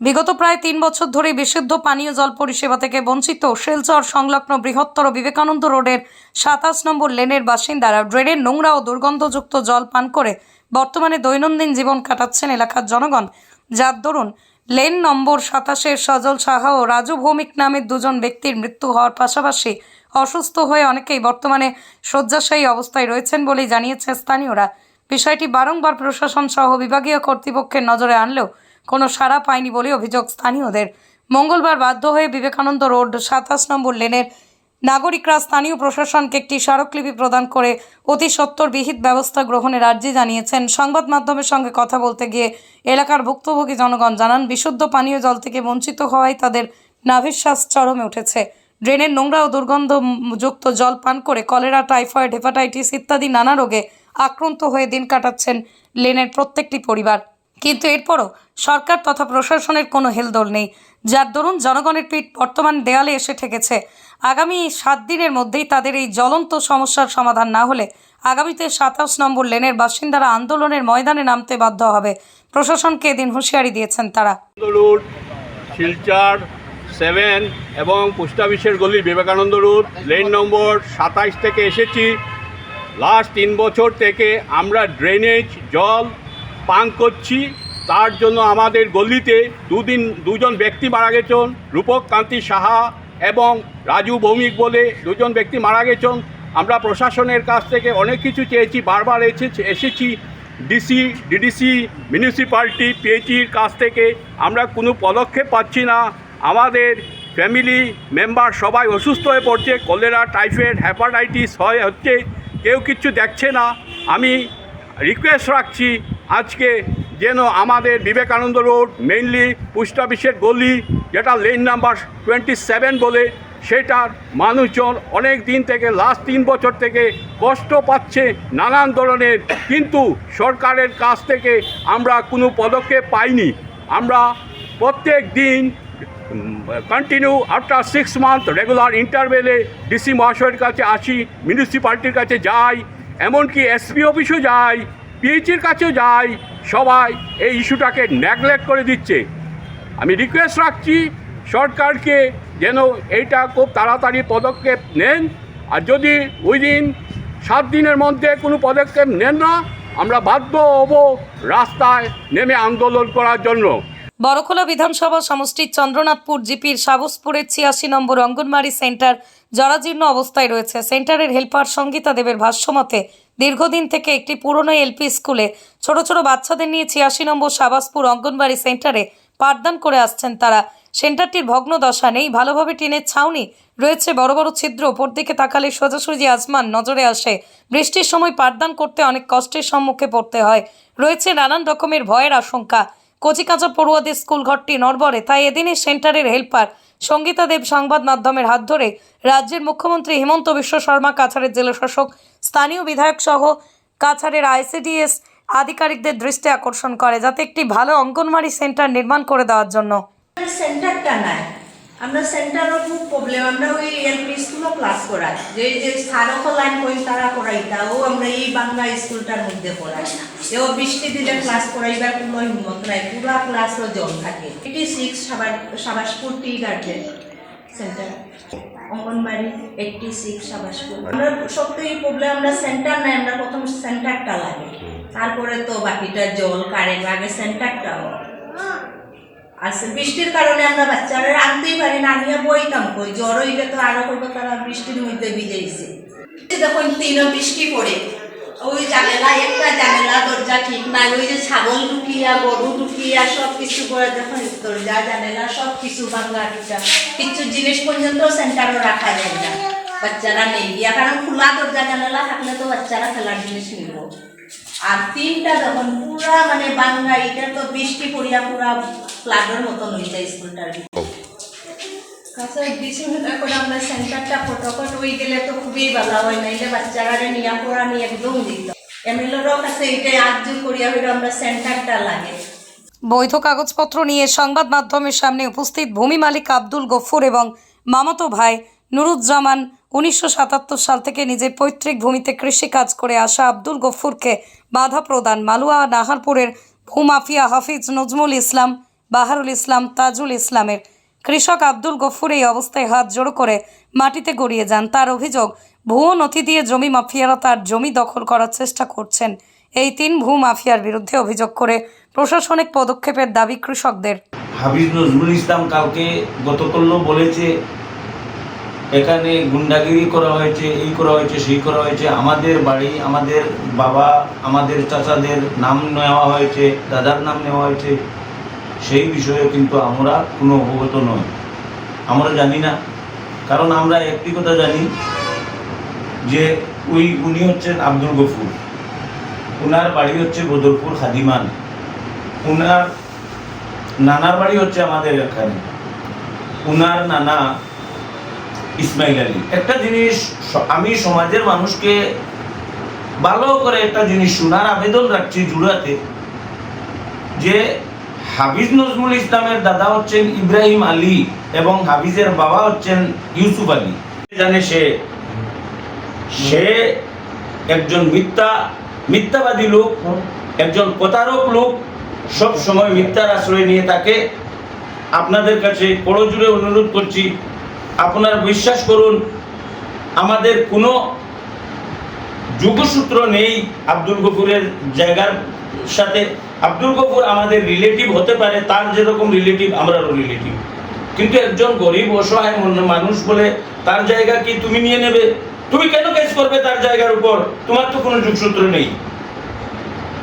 বিগত প্রায় তিন বছর ধরে বিশুদ্ধ পানীয় জল পরিষেবা থেকে বঞ্চিত শিলচর সংলগ্ন বৃহত্তর বিবেকানন্দ রোডের সাতাশ নম্বর লেনের বাসিন্দারা ড্রেনের নোংরা ও দুর্গন্ধযুক্ত জল পান করে বর্তমানে দৈনন্দিন জীবন কাটাচ্ছেন এলাকার জনগণ। যার দরুন লেন নম্বর সাতাশের সজল সাহা ও রাজু ভৌমিক নামের দুজন ব্যক্তির মৃত্যু হওয়ার পাশাপাশি অসুস্থ হয়ে অনেকেই বর্তমানে শয্যাশায়ী অবস্থায় রয়েছেন বলেই জানিয়েছে স্থানীয়রা। বিষয়টি বারংবার প্রশাসন সহ বিভাগীয় কর্তৃপক্ষের নজরে আনলেও কোনো সাড়া পায়নি বলে অভিযোগ স্থানীয়দের। মঙ্গলবার বাধ্য হয়ে বিবেকানন্দ রোড সাতাশ নম্বর লেনের নাগরিকরা স্থানীয় প্রশাসনকে একটি স্মারকলিপি প্রদান করে অতি সত্বর বিহিত ব্যবস্থা গ্রহণের আর্জি জানিয়েছেন। সংবাদ মাধ্যমের সঙ্গে কথা বলতে গিয়ে এলাকার ভুক্তভোগী জনগণ জানান, বিশুদ্ধ পানীয় জল থেকে বঞ্চিত হওয়ায় তাদের নাভিশ্বাস চরমে উঠেছে। ড্রেনের নোংরা ও দুর্গন্ধযুক্ত জল পান করে কলেরা, টাইফয়েড, হেপাটাইটিস ইত্যাদি নানা রোগে আক্রান্ত হয়ে দিন কাটাচ্ছেন লেনের প্রত্যেকটি পরিবার। কিন্তু এরপরও সরকার তথা প্রশাসনের কোনো হেলদোল নেই, যার দরুন জনগণের পিঠ বর্তমান দেয়ালে এসে ঠেকেছে। আগামী সাত দিনের মধ্যেই তাদের এই জ্বলন্ত সমস্যার সমাধান না হলে আগামীতে সাতাশ নম্বর লেনের বাসিন্দারা আন্দোলনের ময়দানে নামতে বাধ্য হবে। প্রশাসনকে এদিন হুঁশিয়ারি দিয়েছেন তারা। শিলচর, সেভেন এবং পোস্ট অফিসের গলি বিবেকানন্দ রোড, লেন নম্বর সাতাইশ থেকে এসেছি। লাস্ট তিন বছর থেকে আমরা ড্রেনেজ, জল পান করছি, তার জন্য আমাদের গলিতে দুদিন, দুজন ব্যক্তি মারা গেছেন, রূপক কান্তি সাহা এবং রাজু ভৌমিক বলে দুজন ব্যক্তি মারা গেছেন। আমরা প্রশাসনের কাছ থেকে অনেক কিছু চেয়েছি, বারবার এসেছি এসেছি। ডিসি ডিডিসি মিউনিসিপ্যালিটি পিএইচির কাছ থেকে আমরা কোনো পদক্ষেপ পাচ্ছি না। আমাদের ফ্যামিলি মেম্বার সবাই অসুস্থ হয়ে পড়ছে কলেরা টাইফয়েড হ্যাপাটাইটিস হয়, হচ্ছে, কেউ কিছু দেখছে না। আমি রিকোয়েস্ট রাখছি আজকে যেন আমাদের বিবেকানন্দ রোড মেইনলি পোস্ট অফিসের গলি, যেটা লেন নাম্বার টোয়েন্টি সেভেন বলে, সেটার মানুষজন অনেক দিন থেকে লাস্ট তিন বছর থেকে কষ্ট পাচ্ছে নানান ধরনের। কিন্তু সরকারের কাছ থেকে আমরা কোনো পদক্ষেপ পাইনি। আমরা প্রত্যেক দিন continue after six month regular ইন্টারভেলে DC মহাশয়ের কাছে আসি মিউনিসিপ্যালিটির কাছে যাই, এমনকি এসপি অফিসও যাই। পিএইচির কাছেও যাই, সবাই এই ইস্যুটাকে নেগলেক্ট করে দিচ্ছে। আমি রিকোয়েস্ট রাখছি সরকারকে যেন এইটা খুব তাড়াতাড়ি পদক্ষেপ নেন, আর যদি উইদিন সাত দিনের মধ্যে কোনো পদক্ষেপ নেন না, আমরা বাধ্য হব রাস্তায় নেমে আন্দোলন করার জন্য। বড়খোলা বিধানসভা সমষ্টির চন্দ্রনাথপুর জিপির সাবসপুরের ছিয়াশি নম্বর অঙ্গনবাড়ি সেন্টার জরাজীর্ণ অবস্থায় রয়েছে। সেন্টারের হেল্পার সঙ্গীতা দেবের ভাষ্যমতে দীর্ঘদিন থেকে একটি পুরনো এলপি স্কুলে ছোট ছোট বাচ্চাদের নিয়ে ছিয়াশি নম্বর সাবাসপুর অঙ্গনবাড়ি সেন্টারে পাঠদান করে আসছেন তারা। সেন্টারটির ভগ্ন দশা নেই, ভালোভাবে টিনের ছাউনি রয়েছে, বড় বড় ছিদ্র ওপর দিকে তাকালে সোজাসুজি আসমান নজরে আসে। বৃষ্টির সময় পাঠদান করতে অনেক কষ্টের সম্মুখে পড়তে হয়। রয়েছে নানান রকমের ভয়ের আশঙ্কা। কচিকাঁচা পড়ুয়াদের স্কুল ঘরটি নড়বড়ে, তাই এদিনের সেন্টারের হেল্পার সঙ্গীতা দেব সংবাদ মাধ্যমের হাত ধরে রাজ্যের মুখ্যমন্ত্রী হিমন্ত বিশ্ব শর্মা, কাছাড়ের জেলাশাসক স্থানীয় বিধায়ক সহ কাছাড়ের আইসিডিএস আধিকারিকদের দৃষ্টি আকর্ষণ করে, যাতে একটি ভালো অঙ্গনওয়াড়ি সেন্টার নির্মাণ করে দেওয়ার জন্য। সেন্টারটা নাই। আমরা সেন্টারও খুব প্রবলেম আমরা ওই এলপি স্কুলও ক্লাস করাই যে যে স্থানক লাইন কই তারা করাইতা ও আমরা এই বাংলা স্কুলটার মধ্যে পড়াই। এও বৃষ্টি দিলে ক্লাস করাইবার কোনো হিম্মত নাই পুরা ক্লাসও জল থাকে। এটি সিক্স সাবাস Sabaspur tea garden centre anganwadi eighty six Sabaspur. আমরা সত্যি প্রবলেম আমরা সেন্টার নাই আমরা প্রথম সেন্টারটা লাগে। তারপরে তো বাকিটা জল কারেন্ট আগে সেন্টারটাও আর বৃষ্টির কারণে আমরা বাচ্চারা আনতেই পারি না, আনিয়া বইতাম কই জ্বর হইলে তো আরও করব তারা বৃষ্টির মধ্যে ভিজেছে যখন তিনও বৃষ্টি পড়ে। ওই জানেলা, একটা জানেলা, দরজা ঠিক নাই, ওই যে ছাগল ঢুকিয়া, গরু ঢুকিয়া সব কিছু করে যখন দরজা, জানেলা সব কিছু বাংলা টুকা কিছু জিনিস পর্যন্ত সেন্টারও রাখা যায় না। বাচ্চারা নেই গিয়া, কারণ খোলা দরজা, জানালা থাকলে তো বাচ্চারা খেলার জিনিস নিব। আর তিনটা যখন পুরা মানে বাংলা এটা তো বৃষ্টি পড়িয়া পুরা ফ্লাডের মতন হয়ে যায় স্কুলটার কাছে বিশ মিনিট আমরা সেন্টারটা ফটোফট হয়ে গেলে তো খুবই ভালো হয় নাইলে বাচ্চারা নিয়ে পড়া নিয়ে একদম দিত এমএলএরও কাছে এটা আর্জি করিয়া হইলে আমরা সেন্টারটা লাগে। বৈধ কাগজপত্র নিয়ে সংবাদ মাধ্যমের সামনে উপস্থিত ভূমি মালিক আব্দুল গফুর এবং মামাতো ভাই নুরুজ্জামান উনিশশো সাতাত্তর সাল থেকে নিজের পৈতৃক ভূমিতে কৃষিকাজ করে আসা আব্দুল গফুরকে বাধা প্রদান মালুয়া নাহারপুরের ভূমাফিয়া হাফিজ নজমুল ইসলাম বাহারুল ইসলাম তাজুল ইসলামের। কৃষক আব্দুল গফুর এই অবস্থায় হাত জোড়ো করে মাটিতে গড়িয়ে যান। তার অভিযোগ, ভুয়ো নথি দিয়ে জমি মাফিয়ারা তার জমি দখল করার চেষ্টা করছেন। এই তিন ভূ মাফিয়ার বিরুদ্ধে অভিযোগ করে প্রশাসনিক পদক্ষেপের দাবি কৃষকদের। হাফিজ নজরুল ইসলাম কালকে গতকালও বলেছে, এখানে গুন্ডাগিরি করা হয়েছে, এই করা হয়েছে, সেই করা হয়েছে। আমাদের বাড়ি, আমাদের বাবা, আমাদের চাচাদের নাম নেওয়া হয়েছে, দাদার নাম নেওয়া হয়েছে। সেই বিষয়ে কিন্তু আমরা কোনো অবগত নয় আমরা জানি না। কারণ আমরা একটি কথা জানি যে ওই উনি হচ্ছেন আব্দুল গফুর। ওনার বাড়ি হচ্ছে বদরপুর খাদিমান। ওনার নানার বাড়ি হচ্ছে আমাদের এখানে। উনার নানা ইসমাইল আলী। একটা জিনিস আমি সমাজের মানুষকে ভালো করে একটা জিনিস শোনার আবেদন রাখছি জুড়াতে যে হাফিজ নজরুল ইসলামের দাদা হচ্ছেন ইব্রাহিম আলী এবং হাফিজের বাবা হচ্ছেন ইউসুফ আলী। জানে সে সে একজন মিথ্যা, মিথ্যাবাদী লোক, একজন প্রতারক লোক, সব সময় মিথ্যার আশ্রয় নিয়ে তাকে আপনাদের কাছে জুড়ে অনুরোধ করছি, আপনারা বিশ্বাস করুন, আমাদের কোনো যুগসূত্র নেই আব্দুল গফুরের জায়গার সাথে আব্দুল গফুর আমাদের রিলেটিভ হতে পারে তার যেরকম রিলেটিভ আমরাও রিলেটিভ কিন্তু একজন গরিব অসহায় মানুষ বলে তার জায়গা কি তুমি নিয়ে নেবে? তুমি কেন কেস করবে তার জায়গার উপর? তোমার তো কোনো যুগসূত্র নেই।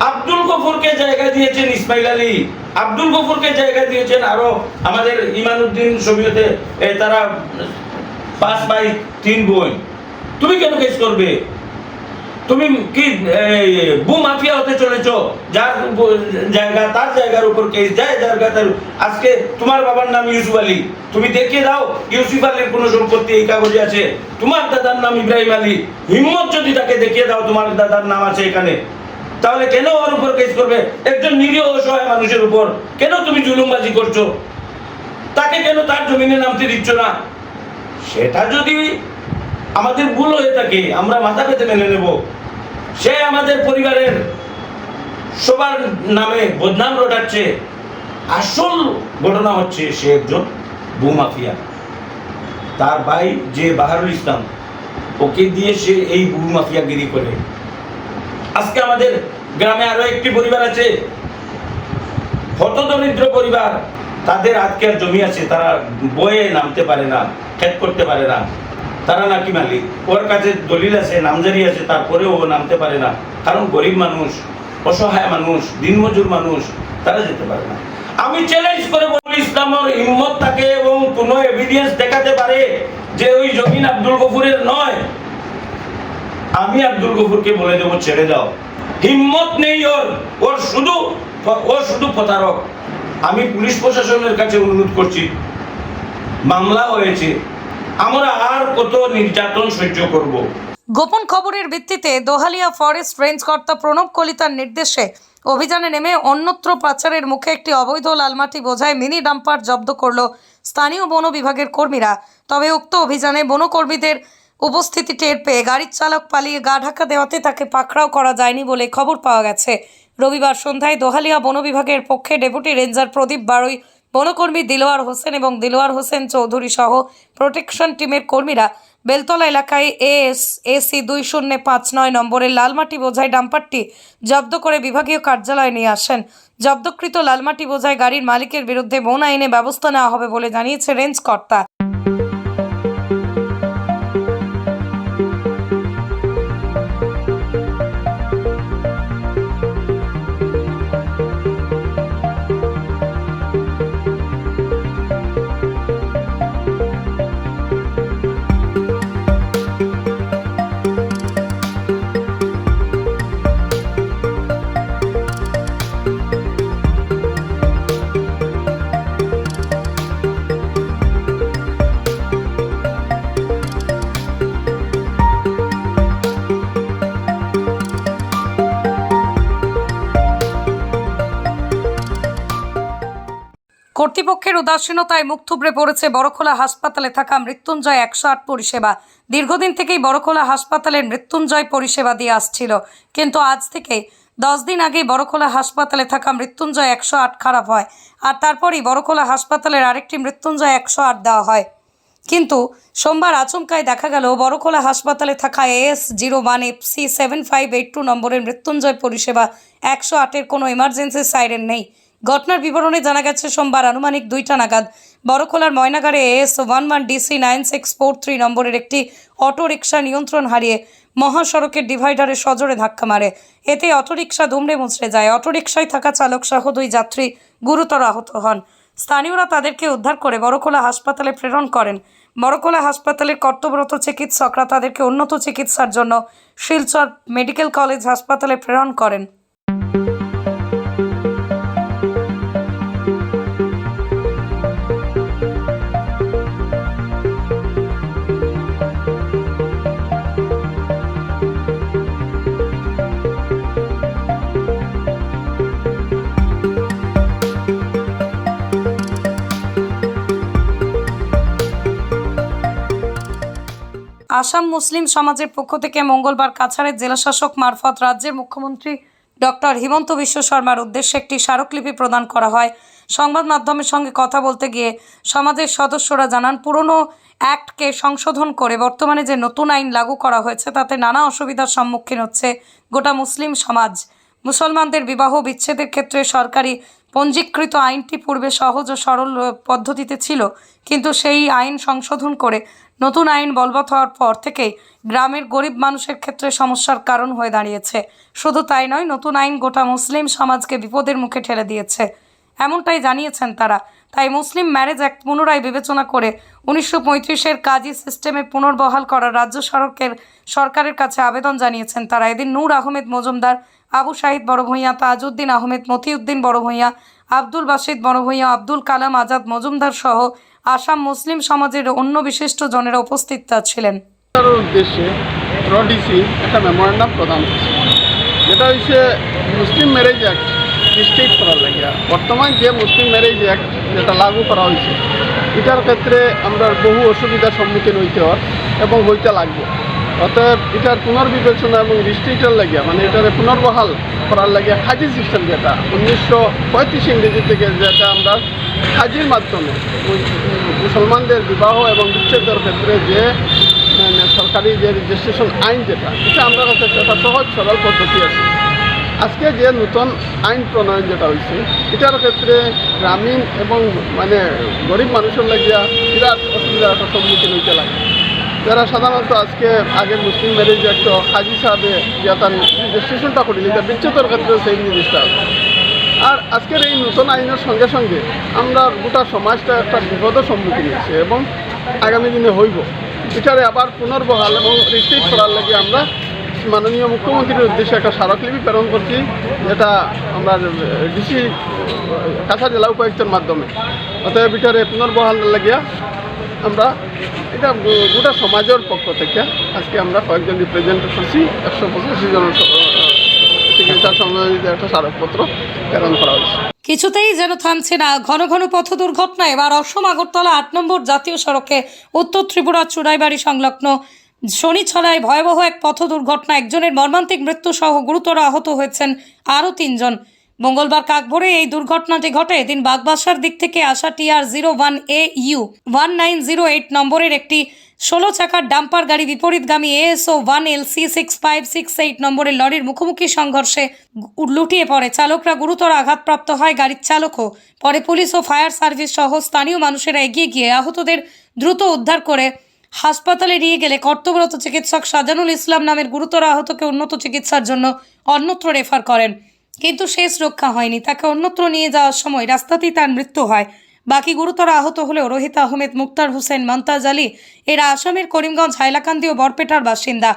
আব্দুল গফুরকে জায়গা দিয়েছেন ইসমাইল আলী। আব্দুল গফুরকে জায়গা দিয়েছেন আরও আমাদের ইমানউদ্দিন সমিয়তে এ, তারা পাঁচ ভাই তিন বোন। তুমি কেন কেস করবে? তুমি কি বু মাফিয়া হতে চলেছো? যার জায়গা, তার জায়গার উপর কেস যায় জায়গা, তার, আজকে তোমার বাবার নাম ইউসুফ আলী। তুমি দেখিয়ে দাও, ইউসুফ আলীর কোনো সম্পত্তি এই কাগজে আছে। তোমার দাদার নাম ইব্রাহিম আলী। হিম্মত যদি তাকে দেখিয়ে দাও, তোমার দাদার নাম আছে এখানে। তাহলে কেন ওর উপর কেস করবে? একজন নিরীহ অসহায় মানুষের উপর। কেন তুমি জুলুমবাজি করছ? তাকে কেন তার জমিনে নামতে দিচ্ছ না? সেটা যদি আমাদের ভুল হয়ে থাকে, আমরা মাথা পেতে মেনে নেব। সে আমাদের পরিবারের সবার নামে বদনাম রটাচ্ছে। আসল ঘটনা হচ্ছে সে একজন ভূমাফিয়া। তার ভাই যে বাহারুল ইসলাম, ওকে দিয়ে সে এই ভূমাফিয়াগিরি করে। আজকে আমাদের গ্রামে আরও একটি পরিবার আছে। হতদরিদ্র পরিবার। তাদের আজকের জমি আছে, তারা বয়ে নামতে পারে না, ক্ষেত করতে পারে না। তারা নাকি মালিক? ওর কাছে দলিল আছে, নামজারি আছে, তারপরেও ও নামতে পারে না। কারণ গরিব মানুষ, অসহায় মানুষ, দিনমজুর মানুষ, তারা যেতে পারে না। আমি চ্যালেঞ্জ করে বলি, ইসলামের হিম্মত থাকে এবং কোনো এভিডেন্স দেখাতে পারে যে ওই জমিন আব্দুল গফুরের নয়। আমি আব্দুল গফুরকে বলে দেবো, ছেড়ে দাও। হিম্মত নেই ওর। ওর শুধু ও শুধু প্রতারক। আমি পুলিশ প্রশাসনের কাছে অনুরোধ করছি, মামলা হয়েছে। আমরা আর কত নির্যাতন সহ্য করব? গোপন খবরের ভিত্তিতে দোহালিয়া ফরেস্ট রেঞ্জ কর্তা প্রণব কলিতার নির্দেশে অভিযানে নেমে অন্যত্র পাচারের মুখে একটি অবৈধ লালমাটি বোঝায় মিনি ডাম্পার জব্দ করল স্থানীয় বন বিভাগের কর্মীরা। তবে উক্ত অভিযানে বনকর্মীদের উপস্থিতি টের পেয়ে গাড়ির চালক পালিয়ে গা ঢাকা দেওয়াতে তাকে পাকড়াও করা যায়নি বলে খবর পাওয়া গেছে। রবিবার সন্ধ্যায় দোহালিয়া বন বিভাগের পক্ষে ডেপুটি রেঞ্জার প্রদীপ বারুই বনকর্মী দিলোয়ার হোসেন এবং দিলোয়ার হোসেন চৌধুরী সহ প্রোটেকশন টিমের কর্মীরা বেলতলা এলাকায় এএস এসি দুই শূন্য পাঁচ নয় নম্বরের লালমাটি বোঝাই ডাম্পারটি জব্দ করে বিভাগীয় কার্যালয়ে নিয়ে আসেন। জব্দকৃত লালমাটি বোঝাই গাড়ির মালিকের বিরুদ্ধে বন আইনে ব্যবস্থা নেওয়া হবে বলে জানিয়েছে রেঞ্জ কর্তা। কর্তৃপক্ষের উদাসীনতায় মুখ থুবড়ে পড়েছে বড়খোলা হাসপাতালে থাকা মৃত্যুঞ্জয় একশো আট পরিষেবা। দীর্ঘদিন থেকেই বড়খোলা হাসপাতালের মৃত্যুঞ্জয় পরিষেবা দিয়ে আসছিল। কিন্তু আজ থেকে দশ দিন আগেই বড়খোলা হাসপাতালে থাকা মৃত্যুঞ্জয় একশো আট খারাপ হয় আর তারপরই বড়খোলা হাসপাতালের আরেকটি মৃত্যুঞ্জয় একশো আট দেওয়া হয়। কিন্তু সোমবার আচমকায় দেখা গেল বড়খোলা হাসপাতালে থাকা AS zero one F C seven five eight two নম্বরের মৃত্যুঞ্জয় পরিষেবা একশো আটের কোনো এমার্জেন্সি সাইরেন নেই। ঘটনার বিবরণে জানা গেছে, সোমবার আনুমানিক দুইটা নাগাদ বড়খোলার ময়নাগারে AS one one DC nine six four three নম্বরের একটি অটো রিক্সা নিয়ন্ত্রণ হারিয়ে মহাসড়কের ডিভাইডারে সজোরে ধাক্কা মারে। এতে অটোরিকশা দুমড়ে মুচড়ে যায়। অটোরিকশায় থাকা চালক সহ দুই যাত্রী গুরুতর আহত হন। স্থানীয়রা তাদেরকে উদ্ধার করে বড়খোলা হাসপাতালে প্রেরণ করেন। বড়খোলা হাসপাতালের কর্তব্যরত চিকিৎসকরা তাদেরকে উন্নত চিকিৎসার জন্য শিলচর মেডিকেল কলেজ হাসপাতালে প্রেরণ করেন। আসাম মুসলিম সমাজের পক্ষ থেকে মঙ্গলবার কাছাড়ের জেলাশাসক মারফত রাজ্যের মুখ্যমন্ত্রী ডক্টর হিমন্ত বিশ্ব শর্মার উদ্দেশ্যে একটি স্মারকলিপি প্রদান করা হয়। সংবাদ মাধ্যমের সঙ্গে কথা বলতে গিয়ে সমাজের সদস্যরা জানান, পুরনো অ্যাক্টকে সংশোধন করে বর্তমানে যে নতুন আইন লাগু করা হয়েছে, তাতে নানা অসুবিধার সম্মুখীন হচ্ছে গোটা মুসলিম সমাজ। মুসলমানদের বিবাহ বিচ্ছেদের ক্ষেত্রে সরকারি পঞ্জীকৃত আইনটি পূর্বে সহজ ও সরল পদ্ধতিতে ছিল, কিন্তু সেই আইন সংশোধন করে নতুন আইন বলবৎ হওয়ার পর থেকেই গ্রামের গরিব মানুষের ক্ষেত্রে সমস্যার কারণ হয়ে দাঁড়িয়েছে। শুধু তাই নয়, নতুন আইন গোটা মুসলিম সমাজকে বিপদের মুখে ঠেলে দিয়েছে। এমনটাই জানিয়েছেন তারা। তাই মুসলিম ম্যারেজ অ্যাক্ট পুনরায় বিবেচনা করে উনিশশো পঁয়ত্রিশের কাজী সিস্টেমে পুনর্বহাল করা রাজ্য সড়কের সরকারের কাছে আবেদন জানিয়েছেন তারা। এদিন নূর আহমেদ মজুমদার, আবু শাহিদ বড় ভূঁইয়া, তাজউদ্দিন আহমেদ, মতিউদ্দিন বড় ভূঁইয়া, আব্দুল বাসিদ বড় ভূঁইয়া, আব্দুল কালাম আজাদ মজুমদার সহ আসাম মুসলিম সমাজের অন্য বিশিষ্ট জনেরা উপস্থিত ছিলেন। উদ্দেশ্যে রডিসি একটা প্রদান যেটা হচ্ছে মুসলিম ম্যারেজ অ্যাক্ট করার লাগিয়া বর্তমান যে মুসলিম ম্যারেজ অ্যাক্ট যেটা লাগু করা হয়েছে এটার ক্ষেত্রে আমরা বহু অসুবিধার সম্মুখীন হইতে হয় এবং হইতে লাগবে। অতএব এটার পুনর্বিবেচনা এবং রিস্ট্রিক্টের লাগিয়া মানে এটার পুনর্বহাল করার লাগিয়া খাজি সিস্টেম যেটা, উনিশশো পঁয়ত্রিশ ইংরেজি থেকে যেটা আমরা খাজির মাধ্যমে মুস- মুসলমানদের বিবাহ এবং বিচ্ছেদের ক্ষেত্রে যে মানে সরকারি যে রেজিস্ট্রেশন আইন যেটা, এটা আমরা কাছে একটা সহজ সরল পদ্ধতি আছে। আজকে যে নতুন আইন প্রণয়ন যেটা হয়েছে এটার ক্ষেত্রে গ্রামীণ এবং মানে গরিব মানুষের লাগিয়া বিরাট অসুবিধার একটা সম্মুখীন হইতে লাগে। যারা সাধারণত আজকে আগে মুসলিম ম্যারেজ একটা হাজি সাহেবে যে তার রেজিস্ট্রেশনটা করিল এটা বিচ্ছেদের ক্ষেত্রে সেই জিনিসটা আর আজকের এই নতুন আইনের সঙ্গে সঙ্গে আমরা গোটা সমাজটা একটা বিপদের সম্মুখীন হয়েছে এবং আগামী দিনে হইব। এটারে আবার পুনর্বহাল এবং রিস্ট্রিক্ট করার লাগে আমরা মাননীয় মুখ্যমন্ত্রীর উদ্দেশ্যে একটা স্মারকলিপি প্রেরণ করছি, যেটা আমরা ডিসি কাছা জেলা উপায়ুক্তের মাধ্যমে। অতএব এটারে পুনর্বহাল লাগিয়া আমরা, এটা গোটা সমাজের পক্ষ থেকে আজকে আমরা কয়েকজন রিপ্রেজেন্ট করছি, একশো পঁচাশি জন চিকিৎসা সম্বন্ধিত একটা স্মারকপত্র প্রেরণ করা হয়েছে। কিছুতেই যেন থামছে না ঘন ঘন পথ দুর্ঘটনা। এবার অসম আগরতলা আট নম্বর জাতীয় সড়কে উত্তর ত্রিপুরা চুড়াইবাড়ি সংলগ্ন শনিছড়ায় ভয়াবহ এক পথ দুর্ঘটনা। একজনের মর্মান্তিক মৃত্যু সহ গুরুতর আহত হয়েছেন আরও তিনজন। মঙ্গলবার কাকভোরে এই দুর্ঘটনাটি ঘটে। এদিন বাগবাসার দিক থেকে আসা TR zero one A U, one nine zero eight নম্বরের একটি ষোলো চাকার ডাম্পার গাড়ি বিপরীতগামী ASO one L C six five six eight নম্বরের লরির মুখোমুখি সংঘর্ষে লুটিয়ে পড়ে। চালকরা গুরুতর আঘাতপ্রাপ্ত হয় গাড়ির চালকও। পরে পুলিশ ও ফায়ার সার্ভিস সহ স্থানীয় মানুষেরা এগিয়ে গিয়ে আহতদের দ্রুত উদ্ধার করে হাসপাতালে নিয়ে গেলে কর্তব্যরত চিকিৎসক সাজানুল ইসলাম নামের গুরুতর আহতকে উন্নত চিকিৎসার জন্য অন্যত্র রেফার করেন। কিন্তু শেষ রক্ষা হয়নি। তাকে অন্যত্র নিয়ে যাওয়ার সময় রাস্তাতেই তার মৃত্যু হয়। বাকি গুরুতর আহত হলেও রোহিত আহমেদ, মুক্তার হোসেন, মমতাজ আলী, এরা আসামের করিমগঞ্জ, হাইলাকান্দি ও বরপেটার বাসিন্দা।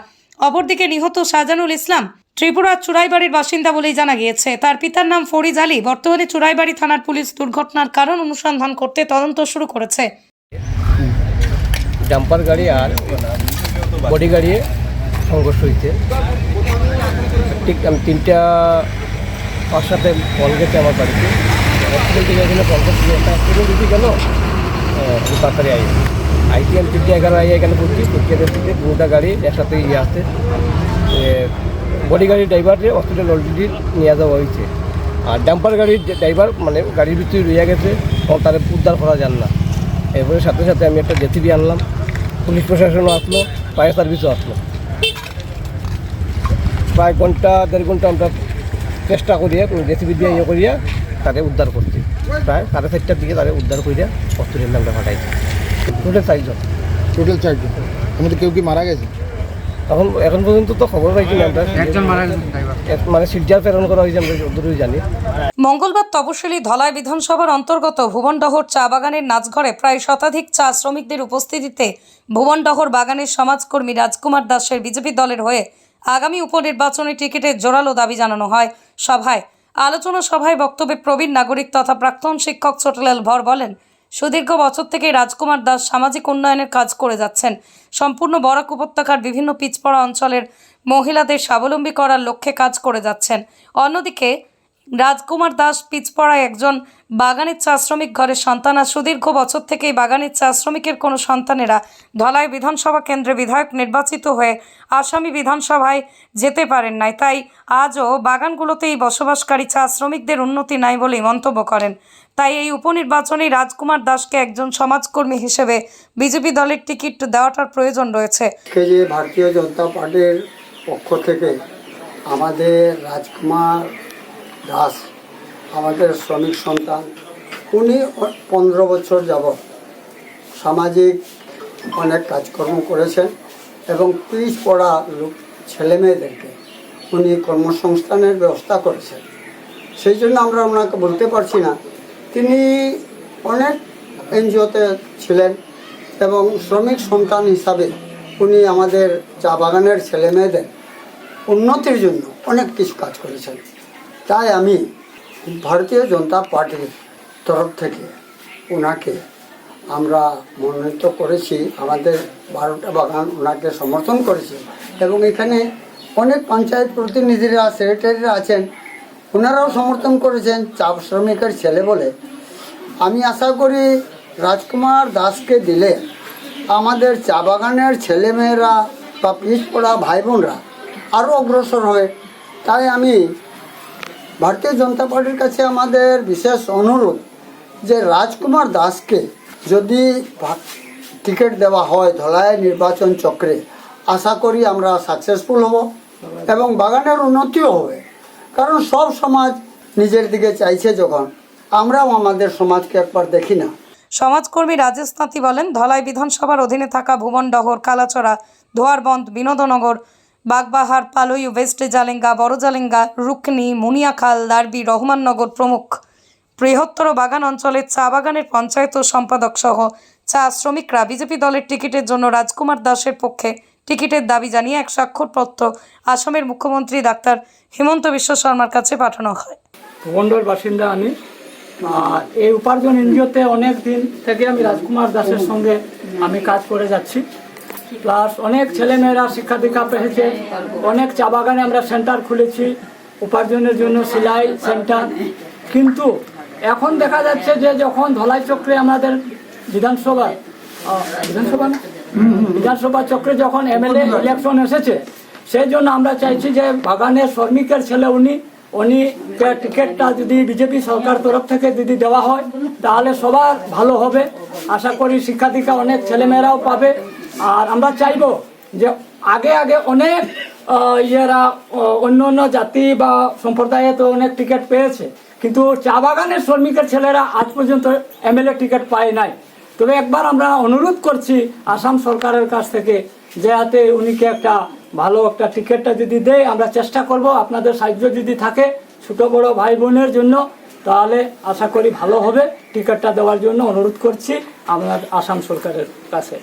অপরদিকে নিহত শাহজানুল ইসলাম ত্রিপুরার চুরাইবাড়ির বাসিন্দা বলেই জানা গিয়েছে। তার পিতার নাম ফরিজ আলী। বর্তমানে চুরাইবাড়ি থানার পুলিশ দুর্ঘটনার কারণ অনুসন্ধান করতে তদন্ত শুরু করেছে। গাড়ি আর বডি গাড়ি সংঘর্ষ হয়েছে। ঠিক তিনটা পাঁচ সাথে ফল গেছে আমার বাড়িতে। হসপিটাল থেকে এখানে পঞ্চাশ একটা অ্যাক্সিডেন্ট হয়েছে কেন খুব তাড়াতাড়ি আই আইটিএম ফিফটি এগারো আই এখানে পড়ছি পরীক্ষাতে থেকে দুটা গাড়ি একসাথে ইয়ে আসছে বডি গাড়ির ড্রাইভারকে হসপিটাল অলরেডি নিয়ে যাওয়া হয়েছে। আর ডাম্পার গাড়ির ড্রাইভার মানে গাড়ির ভিতরে রয়ে গেছে তার উদ্ধার করা যান না। এরপরে সাথে সাথে আমি একটা জেসিবি আনলাম, পুলিশ প্রশাসনও আসলো ফায়ার সার্ভিসও আসলো। প্রায় ঘণ্টা, দেড় ঘণ্টা আমরা চেষ্টা করিয়া জেসিবি দিয়ে ইয়ে করিয়া তাকে উদ্ধার করছি। প্রায় সাড়ে চারটার দিকে তাকে উদ্ধার করিয়া হসপিটাল আমরা পাঠাইছি। টোটাল চারজন। টোটাল চারজন। মধ্যে কেউ কি মারা গেছে? এখন এখন পর্যন্ত তো খবর পাইছি না। আমরা একজন মারা মানে শিলচার প্রেরণ করা হয়েছে আমরা যতদূর জানি। মঙ্গলবার তপশিলি ধলাই বিধানসভার অন্তর্গত ভুবনডহর চা বাগানের নাচঘরে প্রায় শতাধিক চা শ্রমিকদের উপস্থিতিতে ভুবনডহর বাগানের সমাজকর্মী রাজকুমার দাসের বিজেপি দলের হয়ে আগামী উপনির্বাচনী টিকিটের জোরালো দাবি জানানো হয়। সভায়। আলোচনা সভায় বক্তব্যে প্রবীণ নাগরিক তথা প্রাক্তন শিক্ষক ছোটলাল ভর বলেন, সুদীর্ঘ বছর থেকে রাজকুমার দাস সামাজিক উন্নয়নের কাজ করে যাচ্ছেন। সম্পূর্ণ বরাক উপত্যকার বিভিন্ন পিছপড়া অঞ্চলের মহিলাদের স্বাবলম্বী করার লক্ষ্যে কাজ করে যাচ্ছেন। অন্যদিকে রাজকুমার দাস পিচপড়ায় একজন বাগানের চা শ্রমিক ঘরের সন্তান আর সুদীর্ঘ বছর থেকেই বাগানের চা শ্রমিকের কোনো সন্তানেরা ধলাই বিধানসভা কেন্দ্রে বিধায়ক নির্বাচিত হয়ে আসামি বিধানসভায় যেতে পারেন নাই। তাই আজও বাগানগুলোতেই বসবাসকারী চা শ্রমিকদের উন্নতি নাই বলেই মন্তব্য করেন। তাই এই উপনির্বাচনে রাজকুমার দাসকে একজন সমাজকর্মী হিসেবে বিজেপি দলের টিকিট দেওয়াটার প্রয়োজন রয়েছে। ভারতীয় জনতা পার্টির পক্ষ থেকে আমাদের রাজকুমার দাস, আমাদের শ্রমিক সন্তান। উনি পনেরো বছর যাবৎ সামাজিক অনেক কাজকর্ম করেছেন এবং পিচ পড়া লোক, ছেলেমেয়েদেরকে উনি কর্মসংস্থানের ব্যবস্থা করেছেন। সেই জন্য আমরা ওনাকে বলতে পারছি না। তিনি অনেক এনজিওতে ছিলেন এবং শ্রমিক সন্তান হিসাবে উনি আমাদের চা বাগানের ছেলে মেয়েদের উন্নতির জন্য অনেক কিছু কাজ করেছেন। তাই আমি ভারতীয় জনতা পার্টির তরফ থেকে ওনাকে আমরা মনোনীত করেছি, আমাদের বারোটা বাগান ওনাকে সমর্থন করেছি এবং এখানে অনেক পঞ্চায়েত প্রতিনিধিরা, সেক্রেটারিরা আছেন, ওনারাও সমর্থন করেছেন চা শ্রমিকের ছেলে বলে। আমি আশা করি রাজকুমার দাসকে দিলে আমাদের চা বাগানের ছেলেমেয়েরা বা পিছপড়া ভাই বোনরা আরও অগ্রসর হয়। তাই আমি ভারতীয় জনতা পার্টির কাছে আমাদের বিশেষ অনুরোধ যে রাজকুমার দাসকে যদি টিকিট দেওয়া হয় ধলাই নির্বাচন চক্রে, আশা করি আমরা সাকসেসফুল হব এবং বাগানের উন্নতিও হবে। কারণ সব সমাজ নিজের দিকে চাইছে যখন, আমরাও আমাদের সমাজকে একবার দেখি না। সমাজকর্মী রাজেশ তাঁতি বলেন, ধলাই বিধানসভার অধীনে থাকা ভুবনডহর কালাচড়া ধোয়ারবন্দ, বিনোদনগর বাগবাহার, পালই, ওয়েস্ট জালেঙ্গা, বড় জালেঙ্গা রুকনি মুনিয়াখাল, দারবি, রহমাননগর প্রমুখ। বৃহত্তর বাগান অঞ্চলের চা বাগানের পঞ্চায়েত সম্পাদক সহ চা শ্রমিকরা বিজেপি দলের টিকিটের জন্য রাজকুমার দাসের পক্ষে টিকিটের দাবি জানিয়ে এক স্বাক্ষরপত্র আসামের মুখ্যমন্ত্রী ডাক্তার হিমন্ত বিশ্ব শর্মার কাছে পাঠানো হয়। ভুবন্ডর বাসিন্দা আমি। এই উপার্জন এনজিওতে অনেক দিন থেকে আমি রাজকুমার দাসের সঙ্গে আমি কাজ করে যাচ্ছি। প্লাস অনেক ছেলেমেয়েরা শিক্ষা দীক্ষা পেয়েছে। অনেক চা বাগানে আমরা সেন্টার খুলেছি, উপার্জনের জন্য সেলাই সেন্টার। কিন্তু এখন দেখা যাচ্ছে যে যখন ধলাই চক্রে আমাদের বিধানসভা বিধানসভা? বিধানসভা চক্রে যখন এমএলএ ইলেকশন এসেছে, সেই জন্য আমরা চাইছি যে বাগানের শ্রমিকের ছেলে উনি উনি টিকিটটা যদি বিজেপি সরকার তরফ থেকে যদি দেওয়া হয়, তাহলে সবার ভালো হবে। আশা করি শিক্ষা দীক্ষা অনেক ছেলেমেয়েরাও পাবে। আর আমরা চাইব যে আগে আগে অনেক ইয়েরা অন্য অন্য জাতি বা সম্প্রদায়ে তো অনেক টিকিট পেয়েছে। কিন্তু চা বাগানের শ্রমিকের ছেলেরা আজ পর্যন্ত এমএলএ টিকিট পায় নাই। তবে একবার আমরা অনুরোধ করছি আসাম সরকারের কাছ থেকে যে হাতে উনিকে একটা ভালো একটা টিকিটটা যদি দেয়, আমরা চেষ্টা করব আপনাদের সাহায্য যদি থাকে ছোট বড় ভাই বোনের জন্য, তাহলে আশা করি ভালো হবে। টিকিটটা দেওয়ার জন্য অনুরোধ করছি আমরা আসাম সরকারের কাছে।